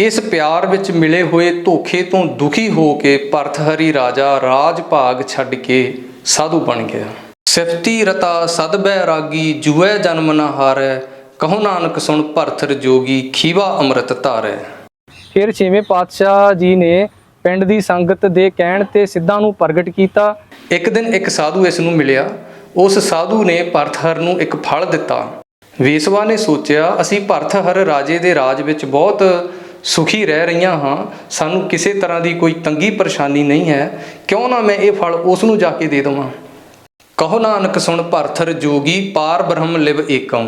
ਇਸ ਪਿਆਰ ਵਿੱਚ ਮਿਲੇ ਹੋਏ ਧੋਖੇ ਤੋਂ ਦੁਖੀ ਹੋ ਕੇ ਭਰਤਹਰੀ ਰਾਜਾ ਰਾਜ ਭਾਗ ਛੱਡ ਕੇ ਸਾਧੂ ਬਣ ਗਿਆ। ਸਿਫਤੀ ਰਤਾ ਸਦ ਬੈਰਾਗੀ ਜੁਐ ਜਨਮ ਨ ਹਾਰੈ ਕਹੋ ਨਾਨਕ ਸੁਣ ਭਰਥਰ ਜੋਗੀ ਖੀਵਾ ਅੰਮ੍ਰਿਤ ਧਾਰੈ। ਫਿਰ ਛੇਵੇਂ ਪਾਤਸ਼ਾਹ ਜੀ ਨੇ ਪਿੰਡ ਦੀ ਸੰਗਤ ਦੇ ਕਹਿਣ ਤੇ ਸਿੱਧਾਂ ਨੂੰ ਪ੍ਰਗਟ ਕੀਤਾ। ਇੱਕ ਦਿਨ ਇੱਕ ਸਾਧੂ ਇਸ ਨੂੰ ਮਿਲਿਆ। ਉਸ ਸਾਧੂ ਨੇ ਭਰਤਹਰ ਨੂੰ ਇੱਕ ਫਲ ਦਿੱਤਾ। ਵੇਸਵਾ ਨੇ ਸੋਚਿਆ ਅਸੀਂ ਭਰਤਹਰ ਰਾਜੇ ਦੇ ਰਾਜ ਵਿੱਚ ਬਹੁਤ ਸੁਖੀ ਰਹਿ ਰਹੀਆਂ ਹਾਂ ਸਾਨੂੰ ਕਿਸੇ ਤਰ੍ਹਾਂ ਦੀ ਕੋਈ ਤੰਗੀ ਪਰੇਸ਼ਾਨੀ ਨਹੀਂ ਹੈ ਕਿਉਂ ਨਾ ਮੈਂ ਇਹ ਫਲ ਉਸ ਨੂੰ ਜਾ ਕੇ ਦੇ ਦੇਵਾਂ? ਕਹੋ ਨਾਨਕ ਸੁਣ ਭਰਥਰ ਜੋਗੀ ਪਾਰ ਬ੍ਰਹਮ ਲਿਵ ਏਕੰ।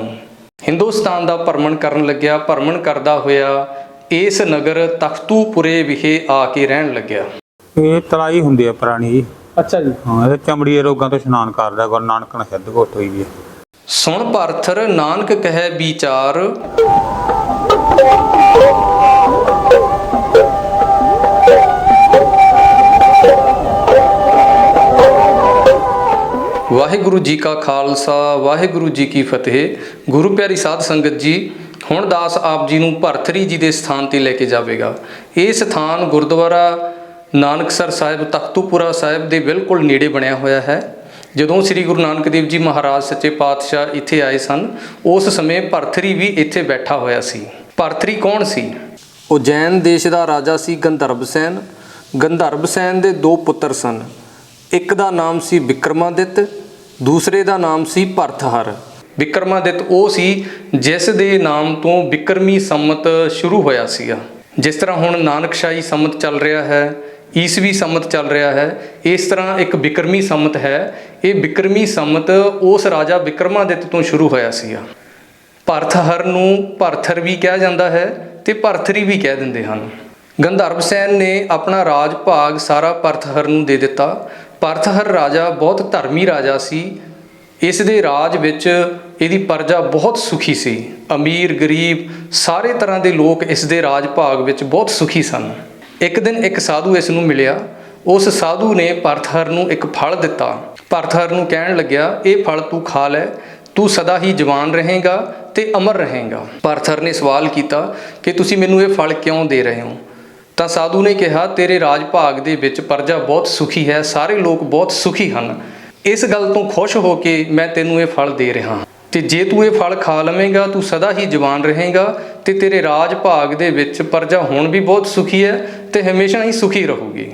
ਹਿੰਦੁਸਤਾਨ ਦਾ ਭਰਮਣ ਕਰਨ ਲੱਗਿਆ ਭਰਮਣ ਕਰਦਾ ਹੋਇਆ ਇਸ ਨਗਰ ਤਖਤੂਪੁਰੇ ਵਿਖੇ ਆ ਕੇ ਰਹਿਣ ਲੱਗਿਆ। ਇਹ ਤਰਾਈ ਹੁੰਦੀ ਹੈ ਪੁਰਾਣੀ ਜੀ। ਅੱਛਾ ਜੀ। ਹਾਂ ਇਹ ਚਮੜੀ ਦੇ ਰੋਗਾਂ ਤੋਂ ਇਸ਼ਨਾਨ ਕਰਦਾ ਗੁਰੂ ਨਾਨਕ ਨੇ ਸਿੱਧ ਘੁੱਟ ਹੋਈ ਵੀ ਹੈ ਸੁਣ ਭਰਥਰ ਨਾਨਕ ਕਹੈ ਵਿਚਾਰ। ਵਾਹਿਗੁਰੂ ਜੀ ਕਾ ਖਾਲਸਾ, ਵਾਹਿਗੁਰੂ ਜੀ ਕੀ ਫਤਿਹ। ਗੁਰੂ ਪਿਆਰੀ ਸਾਧ ਸੰਗਤ ਜੀ, ਹੁਣ ਦਾਸ ਆਪ ਜੀ ਨੂੰ ਭਰਥਰੀ ਜੀ ਦੇ ਸਥਾਨ ਤੇ ਲੈ ਕੇ ਜਾਵੇਗਾ। ਇਹ ਸਥਾਨ ਗੁਰਦੁਆਰਾ ਨਾਨਕਸਰ ਸਾਹਿਬ, ਤਖਤੂਪੁਰਾ ਸਾਹਿਬ ਦੇ ਬਿਲਕੁਲ ਨੇੜੇ ਬਣਿਆ ਹੋਇਆ ਹੈ। ਜਦੋਂ ਸ੍ਰੀ ਗੁਰੂ ਨਾਨਕ ਦੇਵ ਜੀ ਮਹਾਰਾਜ ਸੱਚੇ ਪਾਤਸ਼ਾਹ ਇੱਥੇ ਆਏ ਸਨ, ਉਸ ਸਮੇਂ ਭਰਥਰੀ ਵੀ ਇੱਥੇ ਬੈਠਾ ਹੋਇਆ ਸੀ। ਭਰਥਰੀ ਕੌਣ ਸੀ? ਉਜੈਨ ਦੇਸ਼ ਦਾ ਰਾਜਾ ਸੀ ਗੰਧਰਵ ਸੈਨ। ਗੰਧਰਵ ਸੈਨ ਦੇ ਦੋ ਪੁੱਤਰ ਸਨ। ਇੱਕ ਦਾ ਨਾਮ ਸੀ ਵਿਕਰਮਾਦਿੱਤ ਦੂਸਰੇ ਦਾ ਨਾਮ ਸੀ ਭਰਥਹਰ। ਵਿਕਰਮਾਦਿੱਤ ਉਹ ਸੀ ਜਿਸ ਦੇ ਨਾਮ ਤੋਂ ਵਿਕਰਮੀ ਸੰਮਤ ਸ਼ੁਰੂ ਹੋਇਆ ਸੀਗਾ। ਜਿਸ ਤਰ੍ਹਾਂ ਹੁਣ ਨਾਨਕਸ਼ਾਹੀ ਸੰਮਤ ਚੱਲ ਰਿਹਾ ਹੈ, ਈਸਵੀ ਸੰਮਤ ਚੱਲ ਰਿਹਾ ਹੈ, ਇਸ ਤਰ੍ਹਾਂ ਇੱਕ ਵਿਕਰਮੀ ਸੰਮਤ ਹੈ। ਇਹ ਵਿਕਰਮੀ ਸੰਮਤ ਉਸ ਰਾਜਾ ਵਿਕਰਮਾਦਿੱਤ ਤੋਂ ਸ਼ੁਰੂ ਹੋਇਆ ਸੀਗਾ। ਭਰਥਹਰ ਨੂੰ ਭਰਥਰ ਵੀ ਕਿਹਾ ਜਾਂਦਾ ਹੈ ਤੇ ਭਰਥਰੀ ਵੀ ਕਹਿ ਦਿੰਦੇ ਹਨ। ਗੰਧਰਵ ਸੈਨ ਨੇ ਆਪਣਾ ਰਾਜ ਭਾਗ ਸਾਰਾ ਭਰਥਹਰ ਨੂੰ ਦੇ ਦਿੱਤਾ। ਭਰਥਹਰ ਰਾਜਾ ਬਹੁਤ ਧਰਮੀ ਰਾਜਾ ਸੀ। ਇਸ ਦੇ ਰਾਜ ਵਿੱਚ ਇਹਦੀ ਪਰਜਾ ਬਹੁਤ ਸੁਖੀ ਸੀ। ਅਮੀਰ, ਗਰੀਬ ਸਾਰੇ ਤਰ੍ਹਾਂ ਦੇ ਲੋਕ ਇਸ ਦੇ ਰਾਜ ਭਾਗ ਵਿੱਚ ਬਹੁਤ ਸੁਖੀ ਸਨ। ਇੱਕ ਦਿਨ ਇੱਕ ਸਾਧੂ ਇਸ ਨੂੰ ਮਿਲਿਆ। ਉਸ ਸਾਧੂ ਨੇ ਪਰਥਹਰ ਨੂੰ ਇੱਕ ਫਲ ਦਿੱਤਾ। ਪਰਥਹਰ ਨੂੰ ਕਹਿਣ ਲੱਗਿਆ, ਇਹ ਫਲ ਤੂੰ ਖਾ ਲੈ। ਤੂੰ ਸਦਾ ਹੀ ਜਵਾਨ ਰਹੇਗਾ ਤੇ ਅਮਰ ਰਹੇਗਾ। ਭਰਥਰ ਨੇ ਸਵਾਲ ਕੀਤਾ ਕਿ ਤੁਸੀਂ ਮੈਨੂੰ ਇਹ ਫਲ ਕਿਉਂ ਦੇ ਰਹੇ ਹੋ? ਤਾਂ ਸਾਧੂ ਨੇ ਕਿਹਾ, ਤੇਰੇ ਰਾਜ ਭਾਗ ਦੇ ਵਿੱਚ ਪਰਜਾ ਬਹੁਤ ਸੁਖੀ ਹੈ, ਸਾਰੇ ਲੋਕ ਬਹੁਤ ਸੁਖੀ ਹਨ। ਇਸ ਗੱਲ ਤੋਂ ਖੁਸ਼ ਹੋ ਕੇ ਮੈਂ ਤੈਨੂੰ ਇਹ ਫਲ ਦੇ ਰਿਹਾ ਹਾਂ। ਤੇ ਜੇ ਤੂੰ ਇਹ ਫਲ ਖਾ ਲਵੇਂਗਾ, ਤੂੰ ਸਦਾ ਹੀ ਜਵਾਨ ਰਹੇਗਾ। ਤੇ ਤੇਰੇ ਰਾਜ ਭਾਗ ਦੇ ਵਿੱਚ ਪਰਜਾ ਹੁਣ ਵੀ ਬਹੁਤ ਸੁਖੀ ਹੈ ਤੇ ਹਮੇਸ਼ਾ ਹੀ ਸੁਖੀ ਰਹੂਗੀ।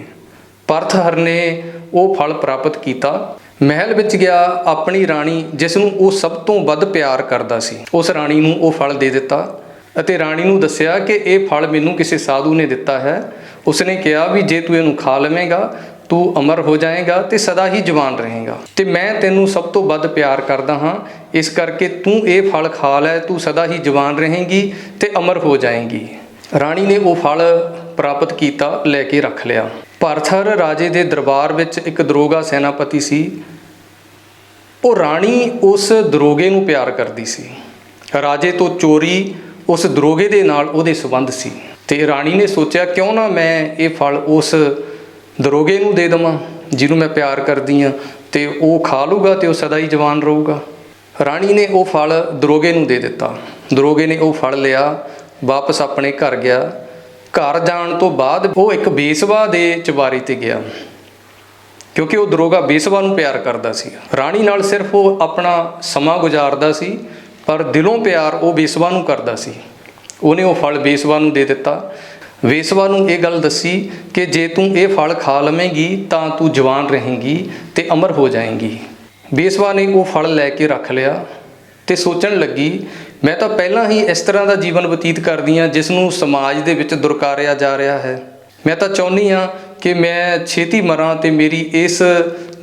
ਪਰਥਹਰ ਨੇ ਉਹ ਫਲ ਪ੍ਰਾਪਤ ਕੀਤਾ। ਮਹਿਲ ਵਿੱਚ ਗਿਆ, ਆਪਣੀ ਰਾਣੀ, ਜਿਸ ਨੂੰ ਉਹ ਸਭ ਤੋਂ ਵੱਧ ਪਿਆਰ ਕਰਦਾ ਸੀ, ਉਸ ਰਾਣੀ ਨੂੰ ਉਹ ਫਲ ਦੇ ਦਿੱਤਾ। ਅਤੇ ਰਾਣੀ ਨੂੰ ਦੱਸਿਆ ਕਿ ਇਹ ਫਲ ਮੈਨੂੰ ਕਿਸੇ ਸਾਧੂ ਨੇ ਦਿੱਤਾ ਹੈ। ਉਸਨੇ ਕਿਹਾ ਵੀ ਜੇ ਤੂੰ ਇਹਨੂੰ ਖਾ ਲਵੇਂਗਾ, ਤੂੰ ਅਮਰ ਹੋ ਜਾਏਗਾ ਤੇ ਸਦਾ ਹੀ ਜਵਾਨ ਰਹੇਗਾ। ਤੇ ਮੈਂ ਤੈਨੂੰ ਸਭ ਤੋਂ ਵੱਧ ਪਿਆਰ ਕਰਦਾ ਹਾਂ। ਇਸ ਕਰਕੇ ਤੂੰ ਇਹ ਫਲ ਖਾ ਲੈ, ਤੂੰ ਸਦਾ ਹੀ ਜਵਾਨ ਰਹੇਗੀ ਤੇ ਅਮਰ ਹੋ ਜਾਏਗੀ। ਰਾਣੀ ਨੇ ਉਹ ਫਲ ਪ੍ਰਾਪਤ ਕੀਤਾ, ਲੈ ਕੇ ਰੱਖ ਲਿਆ। ਭਰਥਰ ਰਾਜੇ ਦੇ ਦਰਬਾਰ ਵਿੱਚ ਇੱਕ ਦਰੋਗਾ ਸੈਨਾਪਤੀ ਸੀ। ਉਹ ਰਾਣੀ ਉਸ ਦਰੋਗੇ ਨੂੰ ਪਿਆਰ ਕਰਦੀ ਸੀ। ਰਾਜੇ ਤੋਂ ਚੋਰੀ ਉਸ ਦਰੋਗੇ ਦੇ ਨਾਲ ਉਹਦੇ ਸਬੰਧ ਸੀ। ਤੇ ਰਾਣੀ ਨੇ ਸੋਚਿਆ, ਕਿਉਂ ਨਾ ਮੈਂ ਇਹ ਫਲ ਉਸ ਦਰੋਗੇ ਨੂੰ ਦੇ ਦਵਾਂ, ਜਿਹਨੂੰ ਮੈਂ ਪਿਆਰ ਕਰਦੀ ਆ ਤੇ ਉਹ ਖਾ ਲੂਗਾ ਤੇ ਉਹ ਸਦਾ ਹੀ ਜਵਾਨ ਰਹੂਗਾ। ਰਾਣੀ ਨੇ ਉਹ ਫਲ ਦਰੋਗੇ ਨੂੰ ਦੇ ਦਿੱਤਾ। ਦਰੋਗੇ ਨੇ ਉਹ ਫਲ ਲਿਆ, ਵਾਪਸ ਆਪਣੇ ਘਰ ਗਿਆ। ਘਰ ਜਾਣ ਤੋਂ ਬਾਅਦ ਉਹ ਇੱਕ ਬੇਸਵਾ ਦੇ ਚਵਾਰੀ ਤੇ ਗਿਆ, ਕਿਉਂਕਿ ਉਹ ਦਰੋਗਾ ਬੇਸਵਾ ਨੂੰ ਪਿਆਰ ਕਰਦਾ ਸੀ। ਰਾਣੀ ਨਾਲ ਸਿਰਫ ਉਹ ਆਪਣਾ ਸਮਾਂ ਗੁਜ਼ਾਰਦਾ ਸੀ ਪਰ ਦਿਲੋਂ ਪਿਆਰ ਉਹ ਬੇਸਵਾ ਨੂੰ ਕਰਦਾ ਸੀ। ਉਹਨੇ ਉਹ ਫਲ ਬੇਸਵਾ ਨੂੰ ਦੇ ਦਿੱਤਾ। ਵੇਸਵਾ ਨੂੰ ਇਹ ਗੱਲ ਦੱਸੀ ਕਿ ਜੇ ਤੂੰ ਇਹ ਫਲ ਖਾ ਲਵੇਂਗੀ ਤਾਂ ਤੂੰ ਜਵਾਨ ਰਹੇਂਗੀ ਤੇ ਅਮਰ ਹੋ ਜਾਏਂਗੀ। ਬੇਸਵਾ ਨੇ ਉਹ ਫਲ ਲੈ ਕੇ ਰੱਖ ਲਿਆ ਤੇ ਸੋਚਣ ਲੱਗੀ, ਮੈਂ ਤਾਂ ਪਹਿਲਾਂ ਹੀ ਇਸ ਤਰ੍ਹਾਂ ਦਾ ਜੀਵਨ ਬਤੀਤ ਕਰਦੀ ਹਾਂ ਜਿਸ ਨੂੰ ਸਮਾਜ ਦੇ ਵਿੱਚ ਦੁਰਕਾਰਿਆ ਜਾ ਰਿਹਾ ਹੈ। ਮੈਂ ਤਾਂ ਚਾਹੁੰਦੀ ਹਾਂ ਕਿ ਮੈਂ ਛੇਤੀ ਮਰਾਂ ਤੇ ਮੇਰੀ ਇਸ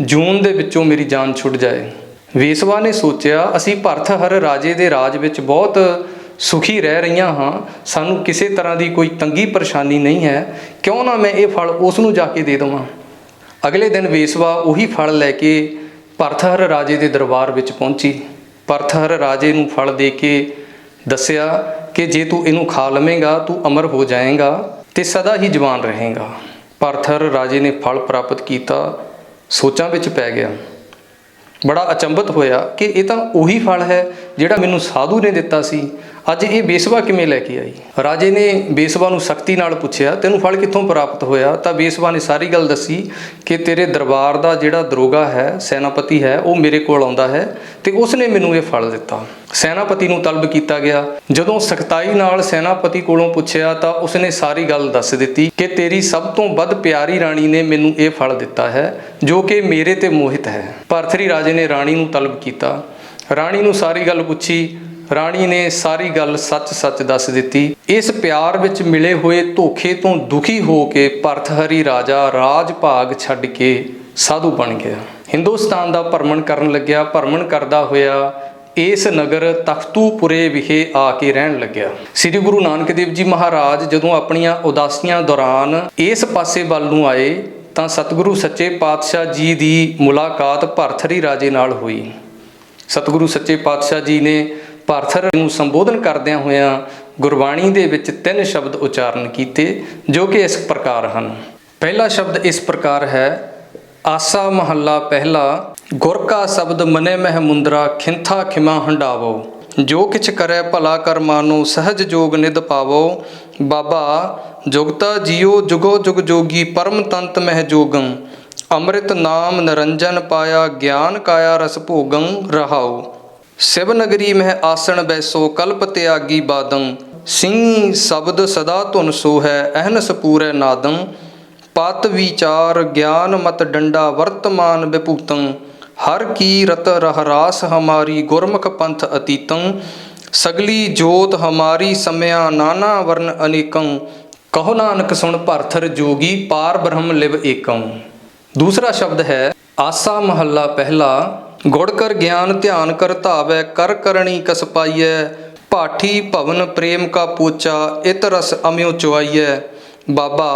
ਜੂਨ ਦੇ ਵਿੱਚੋਂ ਮੇਰੀ ਜਾਨ ਛੁੱਟ ਜਾਏ। ਵੇਸਵਾ ਨੇ ਸੋਚਿਆ, ਅਸੀਂ ਭਰਥਹਰ ਰਾਜੇ ਦੇ ਰਾਜ ਵਿੱਚ ਬਹੁਤ ਸੁਖੀ ਰਹਿ ਰਹੀਆਂ ਹਾਂ। ਸਾਨੂੰ ਕਿਸੇ ਤਰ੍ਹਾਂ ਦੀ ਕੋਈ ਤੰਗੀ ਪਰੇਸ਼ਾਨੀ ਨਹੀਂ ਹੈ। ਕਿਉਂ ਨਾ ਮੈਂ ਇਹ ਫਲ ਉਸ ਨੂੰ ਜਾ ਕੇ ਦੇ ਦੇਵਾਂ? ਅਗਲੇ ਦਿਨ ਵੇਸਵਾ ਉਹੀ ਫਲ ਲੈ ਕੇ ਭਰਥਹਰ ਰਾਜੇ ਦੇ ਦਰਬਾਰ ਵਿੱਚ ਪਹੁੰਚੀ। ਭਰਥਹਰ ਰਾਜੇ ਨੂੰ ਫਲ ਦੇ ਕੇ ਦੱਸਿਆ ਕਿ ਜੇ ਤੂੰ ਇਹਨੂੰ ਖਾ ਲਵੇਂਗਾ, ਤੂੰ ਅਮਰ ਹੋ ਜਾਏਗਾ ਤੇ ਸਦਾ ਹੀ ਜਵਾਨ ਰਹੇਗਾ। ਭਰਥਹਰ ਰਾਜੇ ਨੇ ਫਲ ਪ੍ਰਾਪਤ ਕੀਤਾ। ਸੋਚਾਂ ਵਿੱਚ ਪੈ ਗਿਆ। ਬੜਾ ਅਚੰਭਿਤ ਹੋਇਆ ਕਿ ਇਹ ਤਾਂ ਉਹੀ ਫਲ ਹੈ ਜਿਹੜਾ ਮੈਨੂੰ ਸਾਧੂ ਨੇ ਦਿੱਤਾ ਸੀ। ਅੱਜ ਇਹ ਬੇਸਵਾ ਕਿਵੇਂ ਲੈ ਕੇ ਆਈ? ਰਾਜੇ ਨੇ ਬੇਸਵਾ ਨੂੰ ਸਖਤੀ ਨਾਲ ਪੁੱਛਿਆ, ਤੈਨੂੰ ਫਲ ਕਿੱਥੋਂ ਪ੍ਰਾਪਤ ਹੋਇਆ? ਤਾਂ ਬੇਸਵਾ ਨੇ ਸਾਰੀ ਗੱਲ ਦੱਸੀ ਕਿ ਤੇਰੇ ਦਰਬਾਰ ਦਾ ਜਿਹੜਾ ਦਰੋਗਾ ਹੈ, ਸੈਨਾਪਤੀ ਹੈ, ਉਹ ਮੇਰੇ ਕੋਲ ਆਉਂਦਾ ਹੈ ਤੇ ਉਸ ਨੇ ਮੈਨੂੰ ਇਹ ਫਲ ਦਿੱਤਾ। ਸੈਨਾਪਤੀ ਨੂੰ ਤਲਬ ਕੀਤਾ ਗਿਆ। ਜਦੋਂ ਸਖਤਾਈ ਨਾਲ ਸੈਨਾਪਤੀ ਕੋਲੋਂ ਪੁੱਛਿਆ ਤਾਂ ਉਸਨੇ ਸਾਰੀ ਗੱਲ ਦੱਸ ਦਿੱਤੀ ਕਿ ਤੇਰੀ ਸਭ ਤੋਂ ਵੱਧ ਪਿਆਰੀ ਰਾਣੀ ਨੇ ਮੈਨੂੰ ਇਹ ਫਲ ਦਿੱਤਾ ਹੈ, ਜੋ ਕਿ ਮੇਰੇ ਤੇ ਮੋਹਿਤ ਹੈ। ਭਰਥਰੀ ਰਾਜੇ ਨੇ ਰਾਣੀ ਨੂੰ ਤਲਬ ਕੀਤਾ। ਰਾਣੀ ਨੂੰ ਸਾਰੀ ਗੱਲ ਪੁੱਛੀ। ਰਾਣੀ ਨੇ ਸਾਰੀ ਗੱਲ ਸੱਚ-ਸੱਚ ਦੱਸ ਦਿੱਤੀ। ਇਸ ਪਿਆਰ ਵਿੱਚ ਮਿਲੇ ਹੋਏ ਧੋਖੇ ਤੋਂ ਦੁਖੀ ਹੋ ਕੇ ਭਰਥਹਰੀ ਰਾਜਾ ਰਾਜ ਭਾਗ ਛੱਡ ਕੇ ਸਾਧੂ ਬਣ ਗਿਆ। ਹਿੰਦੁਸਤਾਨ ਦਾ ਭਰਮਣ ਕਰਨ ਲੱਗਿਆ। ਭਰਮਣ ਕਰਦਾ ਹੋਇਆ ਇਸ ਨਗਰ ਤਖਤੂਪੁਰੇ ਵਿਖੇ ਆ ਕੇ ਰਹਿਣ ਲੱਗਿਆ। ਸ੍ਰੀ ਗੁਰੂ ਨਾਨਕ ਦੇਵ ਜੀ ਮਹਾਰਾਜ ਜਦੋਂ ਆਪਣੀਆਂ ਉਦਾਸੀਆਂ ਦੌਰਾਨ ਇਸ ਪਾਸੇ ਵੱਲ ਨੂੰ ਆਏ ਤਾਂ ਸਤਿਗੁਰੂ ਸੱਚੇ ਪਾਤਸ਼ਾਹ ਜੀ ਦੀ ਮੁਲਾਕਾਤ ਭਰਥਰੀ ਰਾਜੇ ਨਾਲ ਹੋਈ। ਸਤਿਗੁਰੂ ਸੱਚੇ ਪਾਤਸ਼ਾਹ ਜੀ ਨੇ ਭਰਥਰ ਨੂੰ ਸੰਬੋਧਨ ਕਰਦਿਆਂ ਹੋਇਆਂ ਗੁਰਬਾਣੀ ਦੇ ਵਿੱਚ ਤਿੰਨ ਸ਼ਬਦ ਉਚਾਰਨ ਕੀਤੇ, ਜੋ ਕਿ ਇਸ ਪ੍ਰਕਾਰ ਹਨ। ਪਹਿਲਾ ਸ਼ਬਦ ਇਸ ਪ੍ਰਕਾਰ ਹੈ, ਆਸਾ ਮਹੱਲਾ ਪਹਿਲਾ, ਗੁਰ ਕਾ ਸ਼ਬਦ ਮਨੇ ਮਹਿ ਮੁੰਦਰਾ, ਖਿੰਥਾ ਖਿਮਾ ਹੰਡਾਵੋ। ਜੋ ਕਿਛ ਕਰੈ ਭਲਾ ਕਰ ਮਾਨੋ, ਸਹਜ ਜੋਗ ਨਿਦ ਪਾਵੋ। ਬਾਬਾ, ਜੁਗਤਾ ਜੀਓ, ਜੁਗੋ ਜੁਗ ਜੋਗੀ, ਪਰਮ ਤੰਤ ਮਹਿ ਜੋਗੰ। ਅੰਮ੍ਰਿਤ ਨਾਮ ਨਿਰੰਜਨ ਪਾਇਆ, ਗਿਆਨ ਕਾਇਆ ਰਸ ਭੋਗੰ ਰਹਾਉ ਸਿਵ ਨਗਰੀ ਮਹਿ ਆਸਣ ਬੈਸੋ ਕਲਪ ਤਿਆਗੀ ਬਾਦੰ ਸਿੰਘ ਸ਼ਬਦ ਸਦਾ ਧੁਨ ਸੋ ਹੈ ਅਹਨਸ ਪੂਰੈ ਨਾਦੰ। ਪਤ ਵਿਚਾਰ ਗਿਆਨ ਮਤ ਡੰਡਾ ਵਰਤਮਾਨ ਵਿਭੂਤੰ ਹਰ ਕੀ ਰਤ ਰਹਰਾਸ ਹਮਾਰੀ ਗੁਰਮੁਖ ਪੰਥ ਅਤੀਤੰ। ਸਗਲੀ ਜੋਤ ਹਮਾਰੀ ਸਮਿਆ ਨਾਨਾ ਵਰਨ ਅਨੇਕੰ, ਕਹੋ ਨਾਨਕ ਸੁਣ ਭਰਥਰ ਜੋਗੀ ਪਾਰ ਬ੍ਰਹਮ ਲਿਵ ਏਕੰ। ਦੂਸਰਾ ਸ਼ਬਦ ਹੈ, ਆਸਾ ਮਹੱਲਾ ਪਹਿਲਾ ਗੁੜ ਕਰ ਗਿਆਨ ਧਿਆਨ ਕਰ ਧਾਵੈ, ਕਰ ਕਰਣੀ ਕਸ ਪਾਈਐ। ਪਾਠੀ ਭਵਨ ਪ੍ਰੇਮ ਕਾ ਪੋਚਾ, ਇਤ ਰਸ ਅਮਿਉ ਚੁਆਈਐ। ਬਾਬਾ,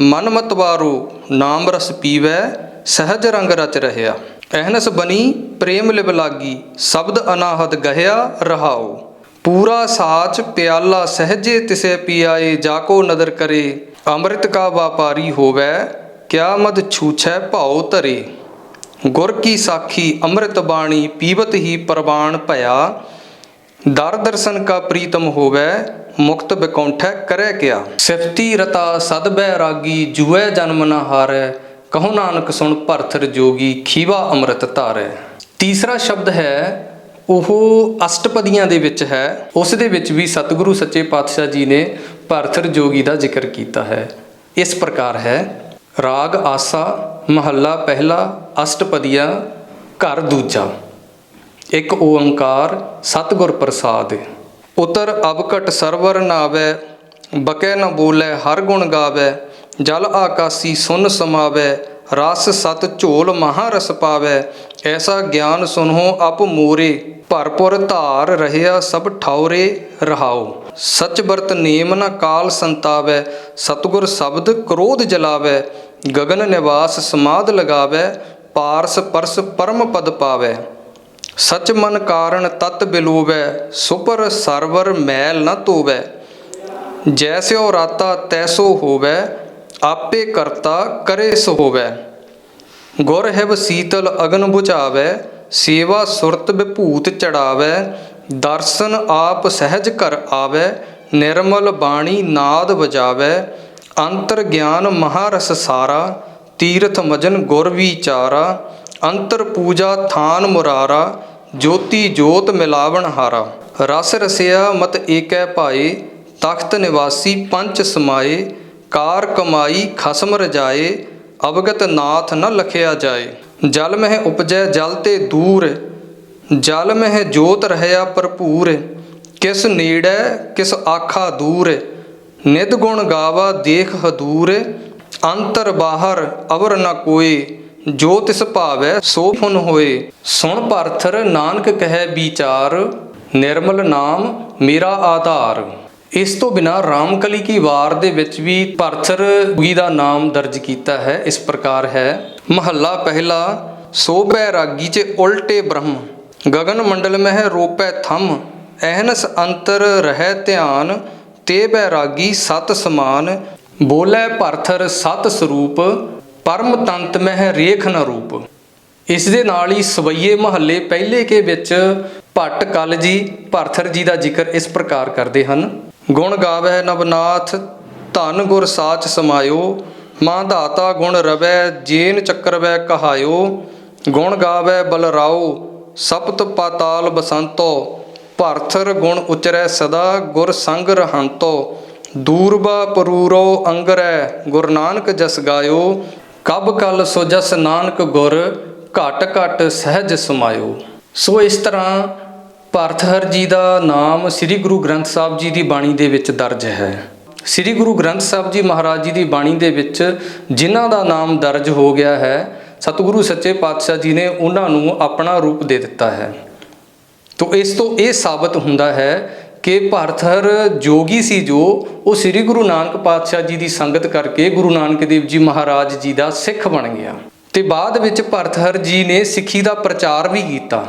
ਮਨ ਮਤਵਾਰੋ ਨਾਮ ਰਸ ਪੀਵੈ, ਸਹਜ ਰੰਗ ਰਚ ਰਹਿਆ। ਅਹਨਸ ਬਣੀ ਪ੍ਰੇਮ ਲਿਵ ਲਾਗੀ, ਸ਼ਬਦ ਅਨਾਹਦ ਗਹਿਆ ਰਹਾਉ। ਪੂਰਾ ਸਾਚ ਪਿਆਲਾ ਸਹਜੇ ਤਿਸੇ ਪੀਆਏ ਜਾਕੋ ਨਦਰ ਕਰੇ। ਅੰਮ੍ਰਿਤ ਕਾ ਵਾਪਾਰੀ ਹੋਵੈ, ਕਿਆ ਮਦ ਛੂਛੈ ਭਾਉ ਧਰੇ। ਗੁਰ ਕੀ ਸਾਖੀ ਅੰਮ੍ਰਿਤ ਬਾਣੀ ਪੀਵਤ ਹੀ ਪ੍ਰਵਾਨ ਭਇਆ, ਦਰ ਦਰਸ਼ਨ ਕਾ ਪ੍ਰੀਤਮ ਹੋਵੈ, ਮੁਕਤ ਬਿਕੌਂਠੈ ਕਰੈ ਕਿਆ। ਸਿਫਤੀ ਰਤਾ ਸਦ ਬੈ ਰਾਗੀ, ਜੁਐ ਜਨਮ ਨ ਹਾਰੈ, ਕਹੋ ਨਾਨਕ ਸੁਣ ਭਰਥਰ ਜੋਗੀ, ਖੀਵਾ ਅੰਮ੍ਰਿਤ ਧਾਰੈ। ਤੀਸਰਾ ਸ਼ਬਦ ਹੈ, ਉਹ ਅਸ਼ਟਪਦੀਆਂ ਦੇ ਵਿੱਚ ਹੈ, ਉਸ ਦੇ ਵਿੱਚ ਵੀ ਸਤਿਗੁਰੂ ਸੱਚੇ ਪਾਤਸ਼ਾਹ ਜੀ ਨੇ ਭਰਥਰ ਜੋਗੀ ਦਾ ਜ਼ਿਕਰ ਕੀਤਾ ਹੈ। ਇਸ ਪ੍ਰਕਾਰ ਹੈ ਰਾਗ ਆਸਾ, ਮਹੱਲਾ ਪਹਿਲਾ, ਅਸ਼ਟਪਦੀਆ, ਘਰ ਦੂਜਾ। ਇੱਕ ਓੰਕਾਰ ਸਤਿਗੁਰ ਪ੍ਰਸਾਦ। ਉਤਰ ਅਬਕਟ ਸਰਵਰ ਨਾਵੇ, ਬਕੈ ਨ ਬੋਲੇ ਹਰ ਗੁਣ ਗਾਵੇ, ਜਲ ਆਕਾਸੀ ਸੁਨ ਸਮਾਵੇ, ਰਸ ਸਤ ਝੋਲ ਮਹਾ ਰਸ ਪਾਵੇ, ਐਸਾ ਗਿਆਨ ਸੁਨਹੁ ਅਪ ਮੋਰੇ, ਭਰਪੁਰ ਧਾਰ ਰਹਿਆ ਸਭ ਠੌਰੇ ਰਹਾਓ ਸਚ ਬਰਤ ਨੇਮ ਨ ਕਾਲ ਸੰਤਾਵੇ, ਸਤਗੁਰ ਸ਼ਬਦ ਕ੍ਰੋਧ ਜਲਾਵੇ ਗਗਨ ਨਿਵਾਸ ਸਮਾਧ ਲਗਾਵੇ, ਪਾਰਸ ਪਰਸ ਪਰਮ ਪਦ ਪਾਵੇ। ਸਚ ਮਨ ਕਾਰਨ ਤਤ ਬਿਲੋਵੈ, ਸੁਪਰ ਸਰਵਰ ਮੈਲ ਨ ਧੋਵੈ। ਜੈਸਿਓ ਰਾਤਾ ਤੈਸੋ ਹੋਵੈ, ਆਪੇ ਕਰਤਾ ਕਰੇ ਸੋ ਹੋਵੈ। ਗੁਰ ਹੈਵ ਸੀਤਲ ਅਗਨ 부ਝਾਵੈ ਸੇਵਾ ਸੁਰਤ ਵਿਭੂਤ ਚੜਾਵੈ। ਦਰਸ਼ਨ ਆਪ ਸਹਿਜ ਕਰ ਆਵੈ, ਨਿਰਮਲ ਬਾਣੀ ਨਾਦ ਵਜਾਵੈ। ਅੰਤਰ ਗਿਆਨ ਮਹਾਰਸ ਸਾਰਾ, ਤੀਰਥ ਮਜਨ ਗੁਰ ਵਿਚਾਰਾ, ਅੰਤਰ ਪੂਜਾ ਥਾਨ ਮੁਰਾਰਾ, ਜੋਤੀ ਜੋਤ ਮਿਲਾਵਣ ਹਾਰਾ। ਰਸ ਰਸਿਆ ਮਤ ਏਕੈ ਭਾਏ, ਤਖਤ ਨਿਵਾਸੀ ਪੰਚ ਸਮਾਏ, ਕਾਰ ਕਮਾਈ ਖਸਮ ਰਜਾਏ, ਅਵਗਤ ਨਾਥ ਨ ਲਖਿਆ ਜਾਏ। ਜਲ ਮਹਿ ਉਪਜੈ ਜਲ ਤੇ ਦੂਰ, ਜਲ ਮਹਿ ਜੋਤ ਰਹਿਆ ਭਰਪੂਰ, ਕਿਸ ਨੇੜੈ ਕਿਸ ਆਖਾ ਦੂਰ। ਨਿਤ ਗੁਣ ਗਾਵਾ, ਦੇਖ ਹਦੂਰ, ਅੰਤਰ ਬਾਹਰ ਅਵਰ ਨ ਕੋਏ, ਜੋ ਤਿਸ ਭਾਵੈ ਸੋ ਫੁਨ ਹੋਏ। ਸੁਣ ਭਰਥਰ ਨਾਨਕ ਕਹੈ ਵਿਚਾਰ, ਨਿਰਮਲ ਨਾਮ ਮੇਰਾ ਆਧਾਰ। ਇਸ ਤੋਂ ਬਿਨਾ ਰਾਮਕਲੀ ਕੀ ਵਾਰ ਦੇ ਵਿੱਚ ਵੀ ਪਰਥਰ ਜੀ ਦਾ ਨਾਮ ਦਰਜ ਕੀਤਾ ਹੈ, ਇਸ ਪ੍ਰਕਾਰ ਹੈ, ਮਹੱਲਾ ਪਹਿਲਾ, ਸੋ ਪੈ ਰਾਗੀ ਚ ਉਲਟੇ ਬ੍ਰਹਮ, ਗਗਨ ਮੰਡਲ ਮਹਿ ਰੋਪੈ ਥੰਮ, ਐਹਨਸ ਅੰਤਰ ਰਹਿ ਧਿਆਨ ਤੇ ਬੈ ਰਾਗੀ ਸਤ ਸਮਾਨ, ਬੋਲੇ ਭਰਥਰ ਸਤ ਸਰੂਪ, ਪਰਮ ਤੰਤ ਮਹਿ ਰੇਖ ਨ ਰੂਪ। ਇਸ ਦੇ ਨਾਲ ਹੀ ਸਵਈਏ ਮਹੱਲੇ ਪਹਿਲੇ ਕੇ ਵਿੱਚ ਭੱਟ ਕਲ ਜੀ ਭਰਥਰ ਜੀ ਦਾ ਜ਼ਿਕਰ ਇਸ ਪ੍ਰਕਾਰ ਕਰਦੇ ਹਨ। ਗੁਣ ਗਾਵੈ ਨਵਨਾਥ, ਧਨ ਗੁਰ ਸਾਚ ਸਮਾਇਓ, ਮਾਂ ਦਾਤਾ ਗੁਣ ਰਵੈ, ਜੇਨ ਚੱਕਰਵੈ ਕਹਾਇਓ। ਗੁਣ ਗਾਵੈ ਬਲਰਾਓ, ਸਪਤ ਪਾਤਾਲ ਬਸੰਤੋ ਭਰਥਰ ਗੁਣ ਉਚਰੈ ਸਦਾ, ਗੁਰ ਸੰਗ ਰਹੰਤੋ। ਦੂਰਬਾ ਪਰੂਰੋ ਅੰਗਰੈ, ਗੁਰ ਨਾਨਕ ਜਸ ਗਾਇਓ। ਕਬ ਕਲ ਸੋ ਜਸ ਨਾਨਕ ਗੁਰ, ਘਟ ਘਟ ਸਹਿਜ ਸਮਾਇਓ। ਸੋ ਇਸ ਤਰ੍ਹਾਂ ਭਰਥਹਰ ਜੀ ਦਾ ਨਾਮ ਸ੍ਰੀ ਗੁਰੂ ਗ੍ਰੰਥ ਸਾਹਿਬ ਜੀ ਦੀ ਬਾਣੀ ਦੇ ਵਿੱਚ ਦਰਜ ਹੈ। ਸ੍ਰੀ ਗੁਰੂ ਗ੍ਰੰਥ ਸਾਹਿਬ ਜੀ ਮਹਾਰਾਜ ਜੀ ਦੀ ਬਾਣੀ ਦੇ ਵਿੱਚ ਜਿਨ੍ਹਾਂ ਦਾ ਨਾਮ ਦਰਜ ਹੋ ਗਿਆ ਹੈ, ਸਤਿਗੁਰੂ ਸੱਚੇ ਪਾਤਸ਼ਾਹ ਜੀ ਨੇ ਉਹਨਾਂ ਨੂੰ ਆਪਣਾ ਰੂਪ ਦੇ ਦਿੱਤਾ ਹੈ। ਤੋ ਇਸ ਤੋਂ ਇਹ ਸਾਬਤ ਹੁੰਦਾ ਹੈ ਕਿ ਭਰਥਰ ਜੋਗੀ ਸੀ ਜੋ, ਉਹ ਸ੍ਰੀ ਗੁਰੂ ਨਾਨਕ ਪਾਤਸ਼ਾਹ ਜੀ ਦੀ ਸੰਗਤ ਕਰਕੇ ਗੁਰੂ ਨਾਨਕ ਦੇਵ ਜੀ ਮਹਾਰਾਜ ਜੀ ਦਾ ਸਿੱਖ ਬਣ ਗਿਆ। ਤੇ ਬਾਅਦ ਵਿੱਚ ਭਰਥਰ ਜੀ ਨੇ ਸਿੱਖੀ ਦਾ ਪ੍ਰਚਾਰ ਵੀ ਕੀਤਾ।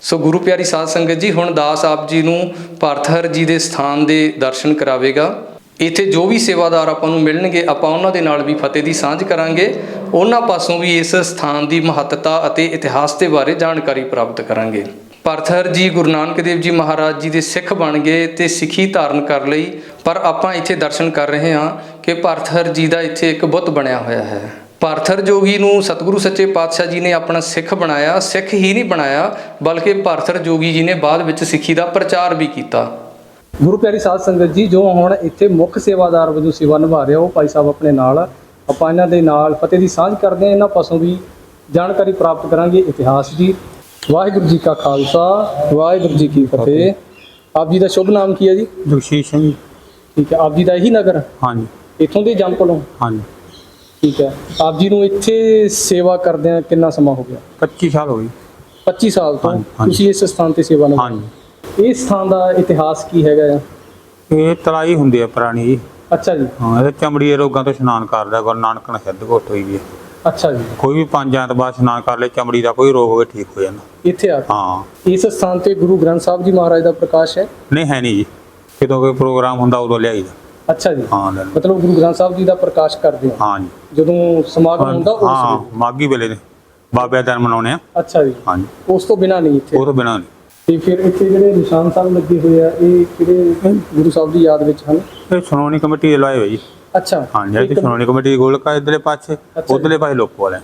ਸੋ ਗੁਰੂ ਪਿਆਰੀ ਸਾਧ ਸੰਗਤ ਜੀ, ਹੁਣ ਦਾਸ ਆਪ ਜੀ ਨੂੰ ਭਰਥਰ ਜੀ ਦੇ ਸਥਾਨ ਦੇ ਦਰਸ਼ਨ ਕਰਾਵੇਗਾ। ਇੱਥੇ ਜੋ ਵੀ ਸੇਵਾਦਾਰ ਆਪਾਂ ਨੂੰ ਮਿਲਣਗੇ, ਆਪਾਂ ਉਹਨਾਂ ਦੇ ਨਾਲ ਵੀ ਫਤਿਹ ਦੀ ਸਾਂਝ ਕਰਾਂਗੇ। ਉਹਨਾਂ ਪਾਸੋਂ ਵੀ ਇਸ ਸਥਾਨ ਦੀ ਮਹੱਤਤਾ ਅਤੇ ਇਤਿਹਾਸ ਦੇ ਬਾਰੇ ਜਾਣਕਾਰੀ ਪ੍ਰਾਪਤ ਕਰਾਂਗੇ। ਭਰਥਰ ਜੀ, ਗੁਰੂ ਨਾਨਕ ਦੇਵ ਜੀ ਮਹਾਰਾਜ ਜੀ ਦੇ ਸਿੱਖ ਬਣ ਗਏ ਤੇ ਸਿੱਖੀ ਧਾਰਨ ਕਰ ਲਈ। ਪਰ ਆਪਾਂ ਇੱਥੇ ਦਰਸ਼ਨ ਕਰ ਰਹੇ ਹਾਂ ਕਿ ਭਰਥਰ ਜੀ ਦਾ ਇੱਥੇ ਇੱਕ ਬੁੱਤ ਬਣਿਆ ਹੋਇਆ ਹੈ। ਭਰਥਰ ਜੋਗੀ ਨੂੰ ਸਤਿਗੁਰੂ ਸੱਚੇ ਪਾਤਸ਼ਾਹ ਜੀ ਨੇ ਆਪਣਾ ਸਿੱਖ ਬਣਾਇਆ। ਸਿੱਖ ਹੀ ਨਹੀਂ ਬਣਾਇਆ, ਬਲਕਿ ਭਰਥਰ ਜੋਗੀ ਜੀ ਨੇ ਬਾਅਦ ਵਿੱਚ ਸਿੱਖੀ ਦਾ ਪ੍ਰਚਾਰ ਵੀ ਕੀਤਾ। ਗੁਰੂ ਪਿਆਰੀ ਸਾਧ ਸੰਗਤ ਜੀ ਜੋ ਹੁਣ ਇੱਥੇ ਮੁੱਖ ਸੇਵਾਦਾਰ ਵਜੋਂ ਸੇਵਾ ਨਿਭਾ ਰਹੇ ਉਹ ਭਾਈ ਸਾਹਿਬ ਆਪਣੇ ਨਾਲ। ਆਪਾਂ ਇਹਨਾਂ ਦੇ ਨਾਲ ਫਤਿਹ ਦੀ ਸਾਂਝ ਕਰਦੇ ਆ ਇਹਨਾਂ ਪਾਸੋਂ ਵੀ ਜਾਣਕਾਰੀ ਪ੍ਰਾਪਤ ਕਰਾਂਗੇ ਇਤਿਹਾਸ ਦੀ। ਵਾਹਿਗੁਰੂ ਜੀ ਕਾ ਖਾਲਸਾ ਵਾਹਿਗੁਰੂ ਜੀ ਕੀ ਫਤਿਹ। ਆਪ ਜੀ ਦਾ ਸ਼ੁਭ ਨਾਮ ਕੀ ਹੈ ਜੀ? ਜਗਸ਼ੀਸ਼ ਸਿੰਘ। ਠੀਕ ਹੈ ਆਪ ਜੀ ਦਾ ਇਹੀ ਨਗਰ? ਹਾਂਜੀ। ਇੱਥੋਂ ਦੇ ਜੰਪਲੋਂ ਹਾਂਜੀ। ਠੀਕ ਹੈ ਆਪ ਜੀ ਨੂੰ ਇੱਥੇ ਸੇਵਾ ਕਰਦਿਆਂ ਕਿੰਨਾ ਸਮਾਂ ਹੋ ਗਿਆ? 25 ਸਾਲ ਹੋ ਗਏ। 25 ਸਾਲ ਤੋਂ। ਤੁਸੀਂ ਇਸ ਸਥਾਨ ਤੇ ਸੇਵਾ ਨਿਭਾ ਹਾਂਜੀ। ਇਸ ਸਥਾਨ ਦਾ ਇਤਿਹਾਸ ਕੀ ਹੈਗਾ ਆ? ਇਹ ਤਰਾਈ ਹੁੰਦੀ ਹੈ ਪੁਰਾਣੀ ਜੀ। ਅੱਛਾ ਜੀ। ਹਾਂ ਇਹ ਚਮੜੀ ਦੇ ਰੋਗਾਂ ਤੋਂ ਇਸ਼ਨਾਨ ਕਰਦਾ ਗੁਰੂ ਨਾਨਕ ਨੇ ਸਿੱਧ ਘੁੱਟ ਹੋਈ ਵੀ ਹੈ। ਅੱਛਾ ਜੀ। ਕੋਈ ਵੀ ਪੰਜ ਐਤਵਾਰ ਇਸ਼ਨਾਨ ਕਰ ਲੈ ਚਮੜੀ ਦਾ ਕੋਈ ਰੋਗ ਹੋਵੇ ਠੀਕ ਹੋ ਜਾਂਦਾ। ਇੱਥੇ ਆ ਹਾਂ। ਇਸ ਸਥਾਨ ਤੇ ਗੁਰੂ ਗ੍ਰੰਥ ਸਾਹਿਬ ਜੀ ਮਹਾਰਾਜ ਦਾ ਪ੍ਰਕਾਸ਼ ਹੈ? ਨਹੀਂ ਹੈ ਨਹੀਂ ਜੀ। ਜਦੋਂ ਕੋਈ ਪ੍ਰੋਗਰਾਮ ਹੁੰਦਾ ਉਦੋਂ ਲਿਆਈਦਾ ਅੱਛਾ ਜੀ। ਹਾਂ। ਮਤਲਬ ਗੁਰੂ ਗ੍ਰੰਥ ਸਾਹਿਬ ਜੀ ਦਾ ਪ੍ਰਕਾਸ਼ ਕਰਦੇ ਹੋ ਹਾਂ ਜੀ। ਜਦੋਂ ਸਮਾਗਮ ਹੁੰਦਾ ਉਸ ਹਾਂ ਮਾਗੀ ਵੇਲੇ ਦੇ ਬਾਬਿਆਂ ਦਾ ਮਨਾਉਣੇ ਆ। ਅੱਛਾ ਜੀ। ਹਾਂਜੀ ਉਸ ਤੋਂ ਬਿਨਾ ਨਹੀਂ ਇੱਥੇ? ਉਹ ਤੋਂ ਬਿਨਾਂ ਨਹੀਂ। ਤੇ ਫਿਰ ਇੱਥੇ ਜਿਹੜੇ ਨਿਸ਼ਾਨ ਸਾਹਿਬ ਲੱਗੇ ਹੋਏ ਆ ਇਹ ਕਿਹੜੇ ਗੁਰੂ ਸਾਹਿਬ ਦੀ ਯਾਦ ਵਿੱਚ ਹਨ? ਇਹ ਸੁਣਾਉਣੀ ਕਮੇਟੀ ਦੇ ਲਾਏ ਹੋਏ ਜੀ। ਅੱਛਾ। ਹਾਂ ਜਿਹੜੀ ਇੱਕ- ਸੁਣਾਉਣੀ ਕਮੇਟੀ ਦੀ ਗੋਲਕਾ ਇਧਰਲੇ ਪਾਸੇ। ਉਧਰਲੇ ਪਾਸੇ ਲੋਕੋ ਵਾਲੇ।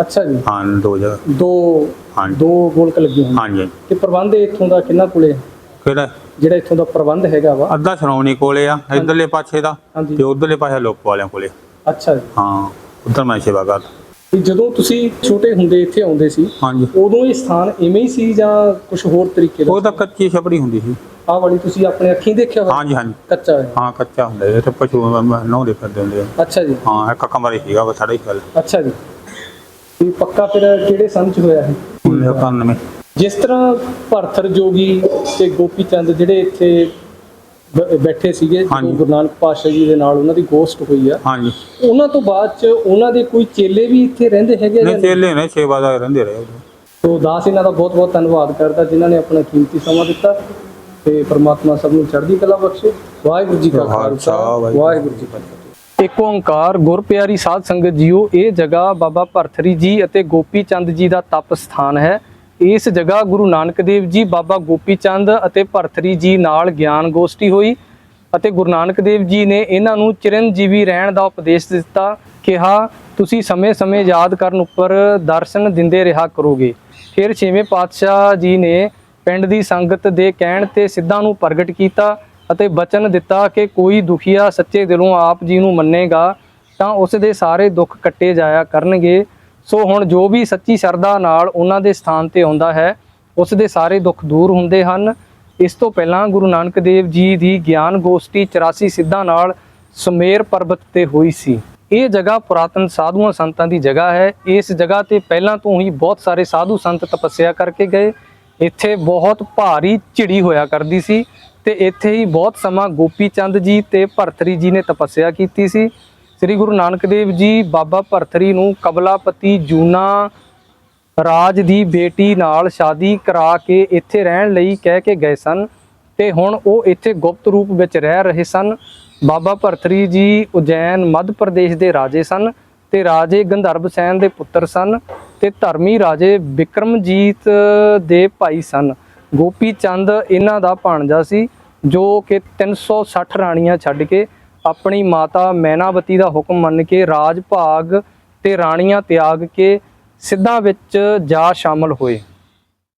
ਅੱਛਾ ਜੀ। ਹਾਂ ਦੋ ਜਗ੍ਹਾ। ਦੋ ਹਾਂਜੀ। ਦੋ ਗੋਲਕ ਲੱਗੇ ਹੋਏ। ਹਾਂਜੀ। ਹਾਂਜੀ। ਤੇ ਪ੍ਰਬੰਧ ਇੱਥੋਂ ਦਾ ਕਿੰਨਾ ਕੋਲੇ ਹੈ? ਕਿਹੜਾ ਜਿਹੜਾ ਇੱਥੋਂ ਦਾ ਪ੍ਰਬੰਧ ਹੈਗਾ ਵਾ। ਅੱਧਾ ਸੁਣਾਉਣੀ ਕੋਲੇ ਆ ਇਧਰਲੇ ਪਾਸੇ ਦਾ ਹਾਂਜੀ। ਤੇ ਉਧਰਲੇ ਪਾਸੇ ਲੋਕੋ ਵਾਲਿਆਂ ਕੋਲੇ। ਅੱਛਾ ਜੀ। ਹਾਂ ਉਧਰ ਮੈਂ ਸੇਵਾ ਕਰਦਾ। ਜਦੋਂ ਤੁਸੀਂ ਛੋਟੇ ਹੁੰਦੇ ਇੱਥੇ ਆਉਂਦੇ ਸੀ ਹਾਂਜੀ। ਉਦੋਂ ਇਹ ਸਥਾਨ ਐਵੇਂ ਹੀ ਸੀ ਜਾਂ ਕੁਝ ਹੋਰ ਤਰੀਕੇ ਦਾ ਉਹ ਤਾਂ ਕੱਚੀ ਛਪੜੀ ਹੁੰਦੀ ਸੀ। ਆਹ ਵਾਲੀ ਤੁਸੀਂ ਆਪਣੇ ਅੱਖੀਂ ਦੇਖਿਆ ਹੋਇਆ? ਹਾਂਜੀ ਹਾਂਜੀ। ਕੱਚਾ ਹੈ ਹਾਂ ਕੱਚਾ ਹੁੰਦਾ ਇਹ ਤੇ ਪਸ਼ੂ ਨੌ ਦੇ ਫਿਰਦੇ ਹੁੰਦੇ ਆ। ਅੱਛਾ ਜੀ। ਹਾਂ ਇੱਕ ਕਮਰਾ ਹੀ ਸੀਗਾ ਬਸ ਸਾਡਾ ਹੀ ਗੱਲ ਅੱਛਾ ਜੀ। ਇਹ ਪੱਕਾ ਫਿਰ ਕਿਹੜੇ ਸੰਨ ਚ ਹੋਇਆ ਹੈ 1991 ਜਿਸ ਤਰ੍ਹਾਂ ਭਰਥਰ ਜੋਗੀ ਤੇ ਗੋਪੀ ਚੰਦ ਜਿਹੜੇ ਇੱਥੇ ਬੈਠੇ ਸੀਗੇ ਜਦੋਂ। ਗੁਰੂ ਨਾਨਕ ਪਾਤਸ਼ਾਹ ਜੀ ਦੇ ਨਾਲ ਉਹਨਾਂ ਦੀ ਗੋਸਟ ਹੋਈ ਆ। ਹਾਂਜੀ। ਉਹਨਾਂ ਤੋਂ ਬਾਅਦ ਚ ਉਹਨਾਂ ਦੇ ਕੋਈ ਚੇਲੇ ਵੀ ਇੱਥੇ ਰਹਿੰਦੇ ਹੈਗੇ ਨੇ ਜਾਂ ਚੇਲੇ ਨੇ ਸੇਵਾਦਾਰ ਰਹਿੰਦੇ ਰਹੇ। ਤੋ ਦਾਸ ਇਹਨਾਂ ਦਾ ਬਹੁਤ ਬਹੁਤ ਧੰਨਵਾਦ ਕਰਦਾ ਜਿਨ੍ਹਾਂ ਨੇ ਆਪਣਾ ਕੀਮਤੀ ਸਮਾਂ ਦਿੱਤਾ ਤੇ ਪ੍ਰਮਾਤਮਾ ਸਭ ਨੂੰ ਚੜ੍ਹਦੀ ਕਲਾ ਬਖਸ਼ੇ। ਵਾਹਿਗੁਰੂ ਜੀ ਕਾ ਖਾਲਸਾ। ਵਾਹਿਗੁਰੂ ਜੀ ਕੀ ਫਤਿਹ। ਇੱਕ ਓੰਕਾਰ ਗੁਰ ਪਿਆਰੀ ਸਾਧ ਸੰਗਤ ਜੀਓ ਇਹ ਜਗ੍ਹਾ ਬਾਬਾ ਭਰਥਰੀ ਜੀ ਅਤੇ ਗੋਪੀ ਚੰਦ ਜੀ ਦਾ ਤਪ ਸਥਾਨ ਹੈ। ਇਸ ਜਗ੍ਹਾ ਗੁਰੂ ਨਾਨਕ ਦੇਵ ਜੀ, ਬਾਬਾ ਗੋਪੀ ਚੰਦ ਅਤੇ ਭਰਥਰੀ ਜੀ ਨਾਲ ਗਿਆਨ ਗੋਸ਼ਟੀ ਹੋਈ ਅਤੇ ਗੁਰੂ ਨਾਨਕ ਦੇਵ ਜੀ ਨੇ ਇਹਨਾਂ ਨੂੰ ਚਿਰੰਜੀਵੀ ਰਹਿਣ ਦਾ ਉਪਦੇਸ਼ ਦਿੱਤਾ, ਕਿਹਾ, ਤੁਸੀਂ ਸਮੇਂ-ਸਮੇਂ ਯਾਦ ਕਰਨ ਉੱਪਰ ਦਰਸ਼ਨ ਦਿੰਦੇ ਰਿਹਾ ਕਰੋਗੇ। ਫਿਰ ਛੇਵੇਂ ਪਾਤਸ਼ਾਹ ਜੀ ਨੇ ਪਿੰਡ ਦੀ ਸੰਗਤ ਦੇ ਕਹਿਣ ਤੇ ਸਿੱਧਾਂ ਨੂੰ ਪ੍ਰਗਟ ਕੀਤਾ ਅਤੇ ਬਚਨ ਦਿੱਤਾ ਕਿ ਕੋਈ ਦੁਖੀਆ ਸੱਚੇ ਦਿਲੋਂ ਆਪ ਜੀ ਨੂੰ ਮੰਨੇਗਾ, ਤਾਂ ਉਸ ਦੇ ਸਾਰੇ ਦੁੱਖ ਕੱਟੇ ਜਾਇਆ ਕਰਨਗੇ। ਸੋ ਹੁਣ ਜੋ ਵੀ ਸੱਚੀ ਸ਼ਰਧਾ ਨਾਲ ਉਹਨਾਂ ਦੇ ਸਥਾਨ ਤੇ ਆਉਂਦਾ ਹੈ, ਉਸ ਦੇ ਸਾਰੇ ਦੁੱਖ ਦੂਰ ਹੁੰਦੇ ਹਨ। ਇਸ ਤੋਂ ਪਹਿਲਾਂ ਗੁਰੂ ਨਾਨਕ ਦੇਵ ਜੀ ਦੀ ਗਿਆਨ ਗੋਸ਼ਟੀ 84 ਸਿੱਧਾਂ ਨਾਲ ਸੁਮੇਰ ਪਰਬਤ ਤੇ ਹੋਈ ਸੀ। ਇਹ ਜਗ੍ਹਾ ਪੁਰਾਤਨ ਸਾਧੂਆਂ ਸੰਤਾਂ ਦੀ ਜਗ੍ਹਾ ਹੈ। ਇਸ ਜਗ੍ਹਾ ਤੇ ਪਹਿਲਾਂ ਤੋਂ ਹੀ ਬਹੁਤ ਸਾਰੇ ਸਾਧੂ ਸੰਤ ਤਪੱਸਿਆ ਕਰਕੇ ਗਏ। ਇੱਥੇ ਬਹੁਤ ਭਾਰੀ ਝਿੜੀ ਹੋਇਆ ਕਰਦੀ ਸੀ ਤੇ ਇੱਥੇ ਹੀ ਬਹੁਤ ਸਮਾਂ ਗੋਪੀ ਚੰਦ ਜੀ ਤੇ ਭਰਤਰੀ ਜੀ ਨੇ ਤਪੱਸਿਆ ਕੀਤੀ ਸੀ। ਸ੍ਰੀ ਗੁਰੂ ਨਾਨਕ ਦੇਵ ਜੀ ਬਾਬਾ ਭਰਤਰੀ ਨੂੰ ਕਬਲਾਪਤੀ ਜੂਨਾ ਰਾਜ ਦੀ ਬੇਟੀ ਨਾਲ ਸ਼ਾਦੀ ਕਰਾ ਕੇ ਇੱਥੇ ਰਹਿਣ ਲਈ ਕਹਿ ਕੇ ਗਏ ਸਨ ਤੇ ਹੁਣ ਉਹ ਇੱਥੇ ਗੁਪਤ ਰੂਪ ਵਿੱਚ ਰਹਿ ਰਹੇ ਸਨ। ਬਾਬਾ ਭਰਤਰੀ ਜੀ ਉਜੈਨ ਮੱਧ ਪ੍ਰਦੇਸ਼ ਦੇ ਰਾਜੇ ਸਨ ਤੇ ਰਾਜੇ ਗੰਧਰਵ ਸੈਨ ਦੇ ਪੁੱਤਰ ਸਨ ਤੇ ਧਰਮੀ ਰਾਜੇ ਵਿਕਰਮਜੀਤ ਦੇ ਭਾਈ ਸਨ। ਗੋਪੀ ਚੰਦ ਇਹਨਾਂ ਦਾ ਭਾਣਜਾ ਸੀ ਜੋ ਕਿ 360 ਰਾਣੀਆਂ ਛੱਡ ਕੇ ਆਪਣੀ ਮਾਤਾ ਮੈਨਾਵਤੀ ਦਾ ਹੁਕਮ ਮੰਨ ਕੇ ਰਾਜ ਭਾਗ ਤੇ ਰਾਣੀਆਂ ਤਿਆਗ ਕੇ ਸਿੱਧਾਂ ਵਿੱਚ ਜਾ ਸ਼ਾਮਲ ਹੋਏ।